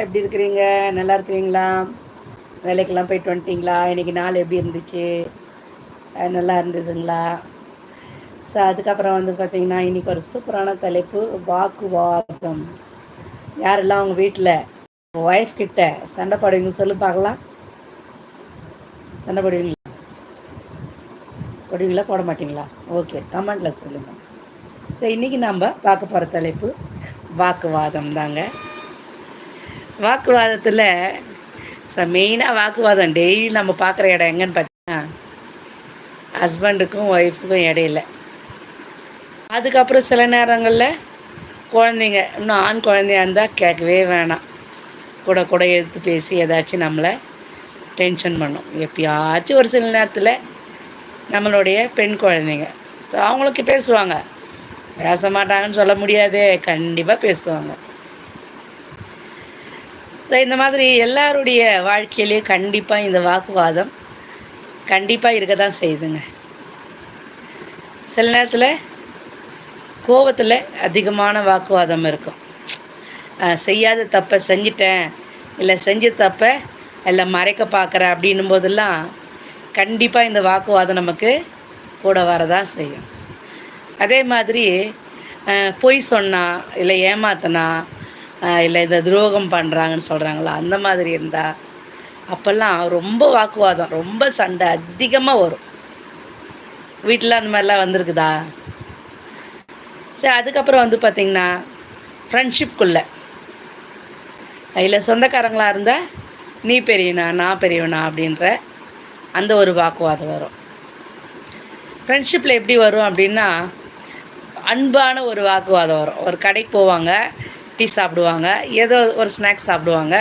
எப்படி இருக்கிறீங்க? நல்லா இருக்கிறீங்களா? வேலைக்கெல்லாம் போயிட்டு வந்துட்டீங்களா? இன்றைக்கி நாள் எப்படி இருந்துச்சு? நல்லா இருந்ததுங்களா? ஸோ அதுக்கப்புறம் வந்து பார்த்திங்கன்னா இன்றைக்கி ஒரு சூப்பரான தலைப்பு வாக்குவாதம். யாரெல்லாம் அவங்க வீட்டில் ஒய்ஃப் கிட்ட சண்டை போடுவீங்க சொல்லு பார்க்கலாம். சண்டை போடுவீங்களா? போடுவீங்களா? போட மாட்டிங்களா? ஓகே கமெண்டில் சொல்லுங்கள் ஸோ இன்றைக்கி நம்ம பார்க்க போகிற தலைப்பு வாக்குவாதம் தாங்க. வாக்குவாதத்தில் மெயினாக வாக்குவாதம் டெய்லி நம்ம பார்க்குற இடம் எங்கன்னு பார்த்தீங்கன்னா ஹஸ்பண்டுக்கும் ஒய்ஃபுக்கும் இடையில. அதுக்கப்புறம் சில நேரங்களில் குழந்தைங்க இன்னும் ஆண் குழந்தையா இருந்தால் கேட்கவே வேணாம். கூட கூட எடுத்து பேசி ஏதாச்சும் நம்மளை டென்ஷன் பண்ணும். எப்பயாச்சும் ஒரு சில நேரத்தில் நம்மளுடைய பெண் குழந்தைங்க. ஸோ அவங்களுக்கு பேசுவாங்க. பேச மாட்டாங்கன்னு சொல்ல முடியாது கண்டிப்பாக பேசுவாங்க. இந்த மாதிரி எல்லாருடைய வாழ்க்கையிலையும் கண்டிப்பாக இந்த வாக்குவாதம் கண்டிப்பாக இருக்க தான் செய்யுதுங்க. சில நேரத்தில் கோபத்தில் அதிகமான வாக்குவாதம் இருக்கும். செய்யாத தப்பை செஞ்சிட்டேன் இல்லை செஞ்ச தப்பை இல்லை மறைக்க பார்க்குறேன் அப்படின்னும் போதெல்லாம் கண்டிப்பாக இந்த வாக்குவாதம் நமக்கு கூட வரதான் செய்யும். அதே மாதிரி பொய் சொன்னால் இல்லை ஏமாத்தினா இல்லை இந்த துரோகம் பண்ணுறாங்கன்னு சொல்கிறாங்களா அந்த மாதிரி இருந்தால் அப்போல்லாம் ரொம்ப வாக்குவாதம் ரொம்ப சண்டை அதிகமாக வரும். வீட்டில் அந்த மாதிரிலாம் வந்திருக்குதா? சரி அதுக்கப்புறம் வந்து பார்த்திங்கன்னா ஃப்ரெண்ட்ஷிப்குள்ளே இல்லை சொந்தக்காரங்களாக இருந்தால் நீ பெரியவனா நான் பெரியவனா அப்படின்ற அந்த ஒரு வாக்குவாதம் வரும். ஃப்ரெண்ட்ஷிப்பில் எப்படி வரும் அப்படின்னா அன்பான ஒரு வாக்குவாதம் வரும். ஒரு கடைக்கு போவாங்க டீ சாப்பிடுவாங்க. ஏதோ ஒரு ஸ்நாக்ஸ் சாப்பிடுவாங்க.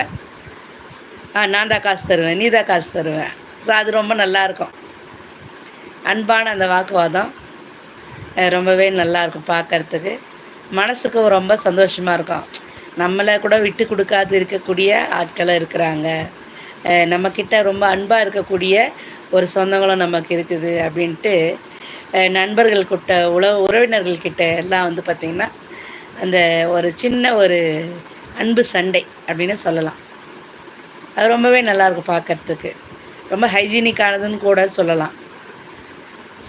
ஆ நான் தான் காசு தருவேன் நீ தான் காசு தருவேன். ஸோ அது ரொம்ப நல்லாயிருக்கும் அன்பான அந்த வாக்குவாதம். ரொம்பவே நல்லாயிருக்கும் பார்க்குறதுக்கு மனசுக்கு ரொம்ப சந்தோஷமாக இருக்கும். நம்மளை கூட விட்டு கொடுக்காது இருக்கக்கூடிய ஆட்களும் இருக்கிறாங்க. நம்மக்கிட்ட ரொம்ப அன்பாக இருக்கக்கூடிய ஒரு சொந்தங்களும் நமக்கு இருக்குது அப்படின்ட்டு நண்பர்கள் கிட்ட உழவு உறவினர்கள்கிட்ட எல்லாம் வந்து பார்த்திங்கன்னா அந்த ஒரு சின்ன ஒரு அன்பு சண்டை அப்படின்னு சொல்லலாம். அது ரொம்பவே நல்லாயிருக்கும் பார்க்குறதுக்கு. ரொம்ப ஹைஜீனிக்கானதுன்னு கூட சொல்லலாம்.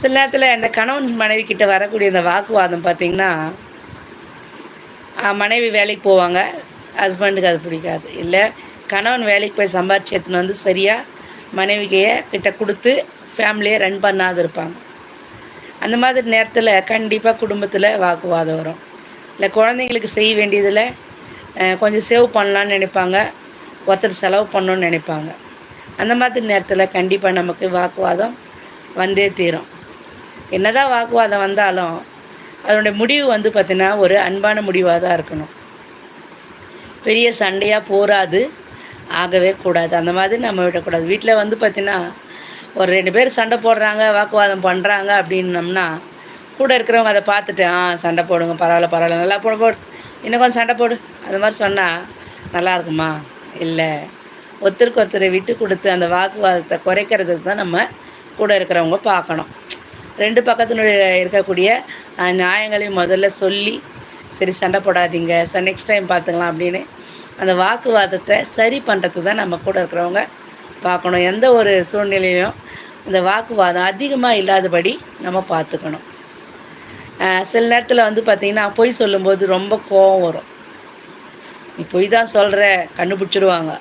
சில நேரத்தில் அந்த கணவன் மனைவி கிட்ட வரக்கூடிய இந்த வாக்குவாதம் பார்த்திங்கன்னா மனைவி வேலைக்கு போவாங்க ஹஸ்பண்டுக்கு அது பிடிக்காது. இல்லை கணவன் வேலைக்கு போய் சம்பாரிச்சு எடுத்துன்னு வந்து சரியாக மனைவிக்கைய கிட்ட கொடுத்து ஃபேமிலியை ரன் பண்ணாது இருப்பாங்க. அந்த மாதிரி நேரத்தில் கண்டிப்பாக குடும்பத்தில் வாக்குவாதம் வரும். இல்லை குழந்தைங்களுக்கு செய்ய வேண்டியதில் கொஞ்சம் சேவ் பண்ணலான்னு நினைப்பாங்க. ஒருத்தர் செலவு பண்ணணும்னு நினைப்பாங்க. அந்த மாதிரி நேரத்தில் கண்டிப்பாக நமக்கு வாக்குவாதம் வந்தே தீரும். என்னதான் வாக்குவாதம் வந்தாலும் அதனுடைய முடிவு வந்து பார்த்திங்கன்னா ஒரு அன்பான முடிவாக தான் இருக்கணும். பெரிய சண்டையாக போராது. ஆகவே கூடாது. அந்த மாதிரி நம்ம விடக்கூடாது. வீட்டில் வந்து பார்த்திங்கன்னா ஒரு ரெண்டு பேர் சண்டை போடுறாங்க வாக்குவாதம் பண்ணுறாங்க அப்படின்னம்னா கூட இருக்கிறவங்க அதை பார்த்துட்டு ஆ சண்டை போடுங்க பரவாயில்ல பரவாயில்ல நல்லா போட போடு. இன்னும் கொஞ்சம் சண்டை போடு. அது மாதிரி சொன்னால் நல்லா இருக்குமா? இல்லை. ஒருத்தருக்கு ஒருத்தரை விட்டு கொடுத்து அந்த வாக்குவாதத்தை குறைக்கிறதுக்கு தான் நம்ம கூட இருக்கிறவங்க பார்க்கணும். ரெண்டு பக்கத்தினுடைய இருக்கக்கூடிய நியாயங்களையும் முதல்ல சொல்லி சரி சண்டை போடாதீங்க சார் நெக்ஸ்ட் டைம் பார்த்துக்கலாம் அப்படின்னு அந்த வாக்குவாதத்தை சரி பண்ணுறதுக்கு தான் நம்ம கூட இருக்கிறவங்க பார்க்கணும். எந்த ஒரு சூழ்நிலையிலும் இந்த வாக்குவாதம் அதிகமாக இல்லாதபடி நம்ம பார்த்துக்கணும். சில நேரத்தில் வந்து பார்த்திங்கன்னா பொய் சொல்லும்போது ரொம்ப கோபம் வரும். நீ பொய் தான் சொல்கிற கண்டுபிடிச்சிடுவாங்க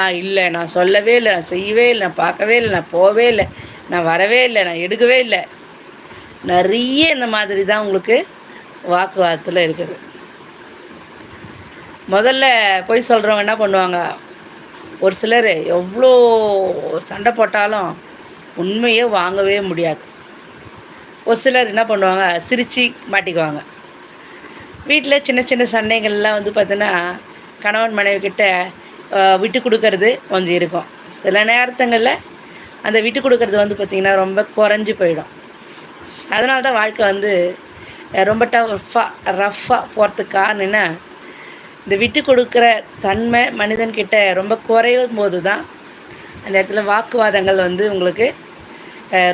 ஆ இல்லை நான் சொல்லவே இல்லை நான் செய்யவே இல்லை நான் பார்க்கவே இல்லை நான் போகவே இல்லை நான் வரவே இல்லை நான் எடுக்கவே இல்லை. நிறைய இந்த மாதிரி தான் உங்களுக்கு வாக்குவாதத்தில் இருக்குது. முதல்ல பொய் சொல்கிறவங்க என்ன பண்ணுவாங்க? ஒரு சிலர் எவ்வளோ சண்டை போட்டாலும் உண்மையே வாங்கவே முடியாது. ஒரு சிலர் என்ன பண்ணுவாங்க சிரித்து மாட்டிக்குவாங்க. வீட்டில் சின்ன சின்ன சண்டைகள்லாம் வந்து பார்த்தோன்னா கணவன் மனைவி கிட்ட விட்டு கொடுக்கறது கொஞ்சம் இருக்கும். சில நேரத்துங்களில் அந்த விட்டு கொடுக்கறது வந்து பார்த்திங்கன்னா ரொம்ப குறைஞ்சி போயிடும். அதனால தான் வாழ்க்கை வந்து ரொம்ப டஃப்பாக ரஃப்பாக போகிறதுக்கு காரணம் என்ன? இந்த விட்டு கொடுக்குற தன்மை மனிதன்கிட்ட ரொம்ப குறையும் போது தான் அந்த இடத்துல வாக்குவாதங்கள் வந்து உங்களுக்கு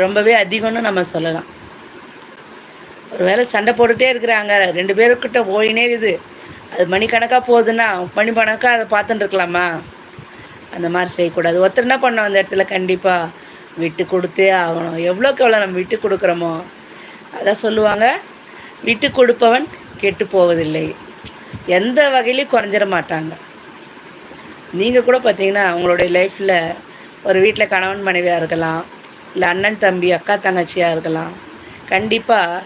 ரொம்பவே அதிகம்னு நம்ம சொல்லலாம். ஒரு வேளை சண்டை போட்டுகிட்டே இருக்கிறாங்க. ரெண்டு பேருக்கிட்ட போயினே இது அது மணிக்கணக்காக போகுதுன்னா மணிக்கணக்காக அதை பார்த்துட்டு இருக்கலாமா? அந்த மாதிரி செய்யக்கூடாது. ஒருத்தர் என்ன பண்ணோம் அந்த இடத்துல? கண்டிப்பாக விட்டு கொடுத்தே ஆகணும். எவ்வளோக்கு எவ்வளோ நம்ம விட்டு கொடுக்குறோமோ அதான் சொல்லுவாங்க. விட்டு கொடுப்பவன் கெட்டு போவதில்லை. எந்த வகையிலையும் குறைஞ்சிட மாட்டாங்க. நீங்கள் கூட பார்த்தீங்கன்னா உங்களுடைய லைஃப்பில் ஒரு வீட்டில் கணவன் மனைவியாக இருக்கலாம் இல்லை அண்ணன் தம்பி அக்கா தங்கச்சியாக இருக்கலாம். கண்டிப்பாக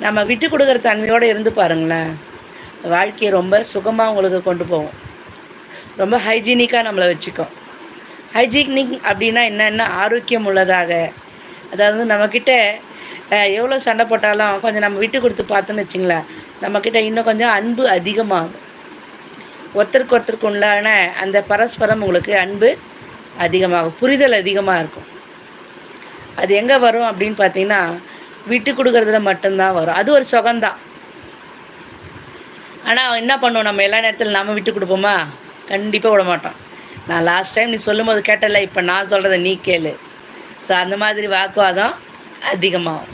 நம்ம விட்டு கொடுக்குற தன்மையோடு இருந்து பாருங்களேன். வாழ்க்கையை ரொம்ப சுகமாக உங்களுக்கு கொண்டு போவோம் ரொம்ப ஹைஜீனிக்காக நம்மளை வச்சுக்கோம். ஹைஜீனிக் அப்படின்னா என்னென்ன? ஆரோக்கியம் உள்ளதாக. அதாவது நம்மக்கிட்ட எவ்வளோ சண்டை போட்டாலும் கொஞ்சம் நம்ம விட்டு கொடுத்து பார்த்தோன்னு வச்சிங்களேன் நம்மக்கிட்ட இன்னும் கொஞ்சம் அன்பு அதிகமாகும். ஒருத்தருக்கு ஒருத்தருக்கு உண்டான அந்த பரஸ்பரம் உங்களுக்கு அன்பு அதிகமாகும். புரிதல் அதிகமாக இருக்கும். அது எங்கே வரும் அப்படின்னு பார்த்தீங்கன்னா விட்டு கொடுக்கறதுல மட்டும்தான் வரும். அது ஒரு சுகந்தான் ஆனால் என்ன பண்ணுவோம் நம்ம? எல்லா நேரத்தில் நம்ம விட்டு கொடுப்போமா? கண்டிப்பாக விட மாட்டோம். நான் லாஸ்ட் டைம் நீ சொல்லும் போது கேட்டல இப்போ நான் சொல்கிறத நீ கேளு. ஸோ அந்த மாதிரி வாக்குவாதம் அதிகமாகும்.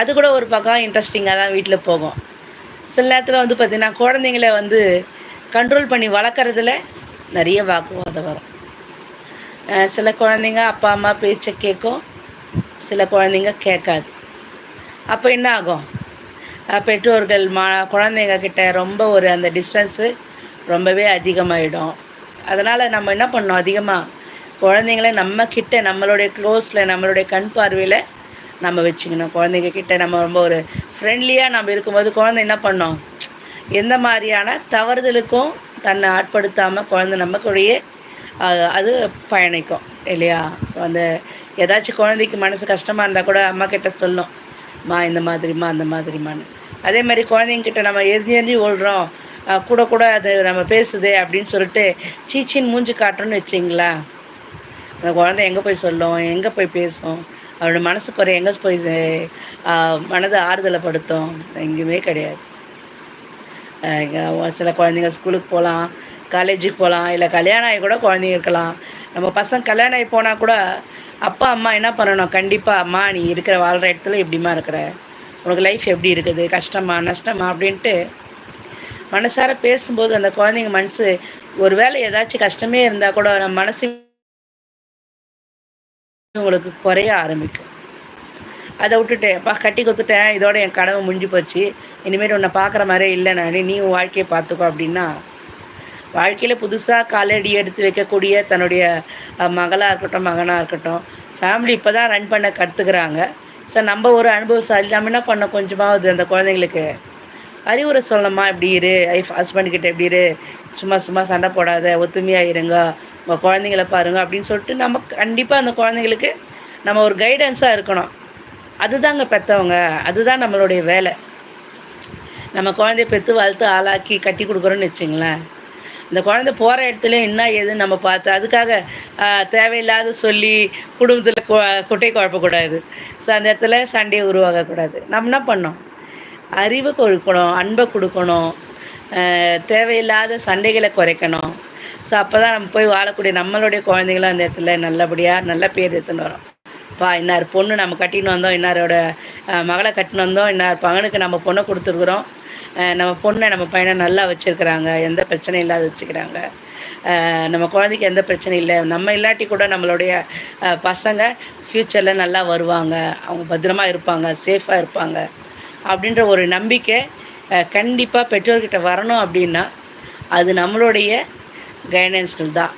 அது கூட ஒரு பக்கம் இன்ட்ரெஸ்டிங்காக தான் வீட்டில் போகும். சில நேரத்தில் வந்து பார்த்திங்கன்னா குழந்தைங்கள வந்து கண்ட்ரோல் பண்ணி வளர்க்குறதுல நிறைய வாக்குவாதம் வரும். சில குழந்தைங்க அப்பா அம்மா பேச்சை கேட்கும். சில குழந்தைங்க கேட்காது. அப்போ என்ன ஆகும் பெற்றோர்கள் மா குழந்தைங்க கிட்ட ரொம்ப ஒரு அந்த டிஸ்டன்ஸு ரொம்பவே அதிகமாகிடும் அதனால் நம்ம என்ன பண்ணோம் அதிகமாக குழந்தைங்கள நம்ம கிட்ட நம்மளுடைய க்ளோஸில் நம்மளுடைய கண் பார்வையில் நம்ம வச்சுக்கணும். குழந்தைங்க கிட்ட நம்ம ரொம்ப ஒரு ஃப்ரெண்ட்லியாக நம்ம இருக்கும்போது குழந்தை என்ன பண்ணோம்? எந்த மாதிரியான தவறுதலுக்கும் தன்னை ஆட்படுத்தாமல் குழந்தை நமக்குடைய அது பயணிக்கும் இல்லையா? ஸோ அந்த ஏதாச்சும் குழந்தைக்கு மனசு கஷ்டமாக இருந்தால் கூட அம்மா கிட்ட சொல்லும். மா இந்த மாதிரிம்மா அந்த மாதிரிம்மான்னு அதே மாதிரி குழந்தைங்கிட்ட நம்ம எரிஞ்சு எரிஞ்சு ஓடுறோம். கூட கூட அது நம்ம பேசுது அப்படின்னு சொல்லிட்டு சீச்சின்னு மூஞ்சி காட்டுறோன்னு வச்சிங்களா? அந்த குழந்தை எங்கே போய் சொல்லும்? எங்கே போய் பேசும்? அவரோட மனசு குறை எங்கே போய் மனதை ஆறுதலை படுத்தும்? எங்கேயுமே கிடையாது. சில குழந்தைங்க ஸ்கூலுக்கு போகலாம் காலேஜுக்கு போகலாம் இல்லை கல்யாணம் ஆகி கூட குழந்தைங்க இருக்கலாம். நம்ம பசங்க கல்யாணம் ஆகி போனால் கூட அப்பா அம்மா என்ன பண்ணணும்? கண்டிப்பாக அம்மா நீ இருக்கிற வாழ்கிற இடத்துல எப்படிமா இருக்கிற. உனக்கு லைஃப் எப்படி இருக்குது? கஷ்டமா நஷ்டமா? அப்படின்ட்டு மனசார பேசும்போது அந்த குழந்தைங்க மனசு ஒரு வேளை ஏதாச்சும் கஷ்டமே இருந்தால் கூட நம்ம மனசு உங்களுக்கு குறைய ஆரம்பிக்கும். அதை விட்டுட்டு அப்பா கட்டி கொடுத்துட்டேன். இதோட என் கடவுள் முடிஞ்சு போச்சு. இனிமேல் உன்னை பார்க்குற மாதிரியே இல்லை நான் நீ உன் வாழ்க்கையை பார்த்துக்கோ. அப்படின்னா வாழ்க்கையில் புதுசாக காலடி எடுத்து வைக்கக்கூடிய தன்னுடைய மகளாக இருக்கட்டும் மகனாக இருக்கட்டும் ஃபேமிலி இப்போ தான் ரன் பண்ண கற்றுக்குறாங்க சார் நம்ம ஒரு அனுபவசாலி நம்ம என்ன பண்ணோம்? கொஞ்சமாவது அந்த குழந்தைங்களுக்கு அறிவுரை சொல்லணுமா? இப்படி இரு? ஐஃப் ஹஸ்பண்ட்கிட்ட எப்படி இரு? சும்மா சும்மா சண்டை போடாத ஒத்துமையாக இருங்க. உங்கள் குழந்தைங்கள பாருங்க அப்படின்னு சொல்லிட்டு நம்ம கண்டிப்பாக அந்த குழந்தைங்களுக்கு நம்ம ஒரு கைடன்ஸாக இருக்கணும். அதுதாங்க பெற்றவங்க அதுதான் நம்மளுடைய வேலை. நம்ம குழந்தைய பெற்று வளர்த்து ஆளாக்கி கட்டி கொடுக்குறோன்னு வச்சுங்களேன். இந்த குழந்தை போகிற இடத்துல என்ன ஏதுன்னு நம்ம பார்த்து அதுக்காக தேவையில்லாத சொல்லி குடும்பத்தில் குட்டை குழப்பக்கூடாது. ஸோ அந்த இடத்துல சண்டையை உருவாகக்கூடாது நம்ம என்ன பண்ணோம் அறிவை கொடுக்கணும் அன்பை கொடுக்கணும் தேவையில்லாத சண்டைகளை குறைக்கணும். ஸோ அப்போ தான் நம்ம போய் வாழக்கூடிய நம்மளுடைய குழந்தைங்களும் அந்த இடத்துல நல்லபடியாக நல்ல பேர் எடுத்துன்னு வரோம். பா இன்னார் பொண்ணு நம்ம கட்டின்னு வந்தோம் இன்னாரோட மகளை கட்டின்னு வந்தோம் இன்னார் பகனுக்கு நம்ம பொண்ணை கொடுத்துருக்குறோம். நம்ம பொண்ணை நம்ம பையனை நல்லா வச்சுருக்குறாங்க எந்த பிரச்சனையும் இல்லாத வச்சுக்கிறாங்க. நம்ம குழந்தைக்கு எந்த பிரச்சனையும் இல்லை. நம்ம இல்லாட்டி கூட நம்மளுடைய பசங்க ஃப்யூச்சரில் நல்லா வருவாங்க. அவங்க பத்திரமா இருப்பாங்க சேஃபாக இருப்பாங்க. அப்படின்ற ஒரு நம்பிக்கை கண்டிப்பாக பெற்றோர்கிட்ட வரணும் அப்படின்னா அது நம்மளுடைய கைடன்ஸ்கள் தான்.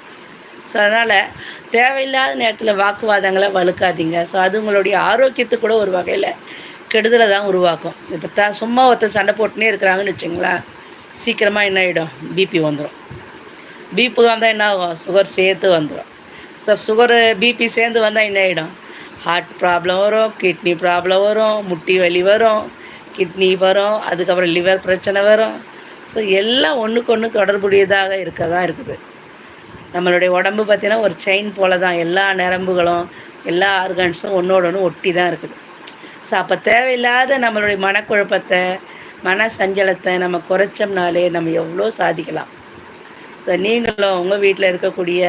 ஸோ அதனால் தேவையில்லாத நேரத்தில் வாக்குவாதங்களை வலுக்காதீங்க. ஸோ அது உங்களுடைய ஆரோக்கியத்துக்கு கூட ஒரு வகையில் கெடுதலை தான் உருவாக்கும். இப்போ த சும்மா ஒருத்தர் சண்டை போட்டுனே இருக்கிறாங்கன்னு வச்சுங்களேன் சீக்கிரமாக என்ன ஆகிடும் பிபி வந்துடும் பிபி வந்தால் என்ன ஆகும்? சுகர் சேர்த்து வந்துடும் ஸோ சுகரு பிபி சேர்ந்து வந்தால் என்ன ஆகிடும் ஹார்ட் ப்ராப்ளம் வரும் கிட்னி ப்ராப்ளம் வரும் முட்டி வலி வரும் கிட்னி வரும் அதுக்கப்புறம் லிவர் பிரச்சனை வரும். ஸோ எல்லாம் ஒன்றுக்கு ஒன்று தொடர்புடையதாக இருக்க தான் இருக்குது. நம்மளுடைய உடம்பு பார்த்திங்கன்னா ஒரு செயின் போல தான் எல்லா நரம்புகளும் எல்லா ஆர்கன்ஸும் ஒன்றோட ஒன்று ஒட்டி தான் இருக்குது. அப்போ தேவையில்லாத நம்மளுடைய மனக்குழப்பத்தை மன சஞ்சலத்தை நம்ம குறைச்சோம்னாலே நம்ம எவ்வளோ சாதிக்கலாம். ஸோ நீங்களும் உங்கள் வீட்டில் இருக்கக்கூடிய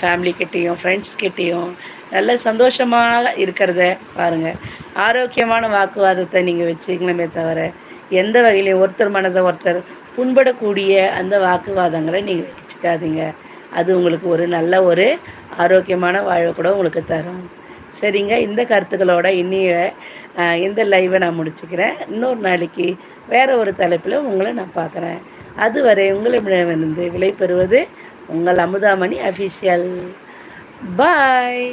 ஃபேமிலிக்கிட்டேயும் ஃப்ரெண்ட்ஸ்கிட்டேயும் நல்ல சந்தோஷமாக இருக்கிறத பாருங்கள் ஆரோக்கியமான வாக்குவாதத்தை நீங்கள் வச்சுக்கணுமே தவிர எந்த வகையிலையும் ஒருத்தர் மனதை ஒருத்தர் புண்படக்கூடிய அந்த வாக்குவாதங்களை நீங்கள் வச்சுக்காதீங்க. அது உங்களுக்கு ஒரு நல்ல ஒரு ஆரோக்கியமான வாழ்வை கூட உங்களுக்கு தரும். சரிங்க. இந்த கருத்துக்களோட இன்னைய இந்த லைவை நான் முடிச்சுக்கிறேன். இன்னொரு நாளைக்கு வேற ஒரு தலைப்பில் உங்களை நான் பார்க்குறேன். அதுவரை உங்களிடமிருந்து விலை பெறுவது உங்கள் அமுதாமணி அஃபிஷியல் பாய்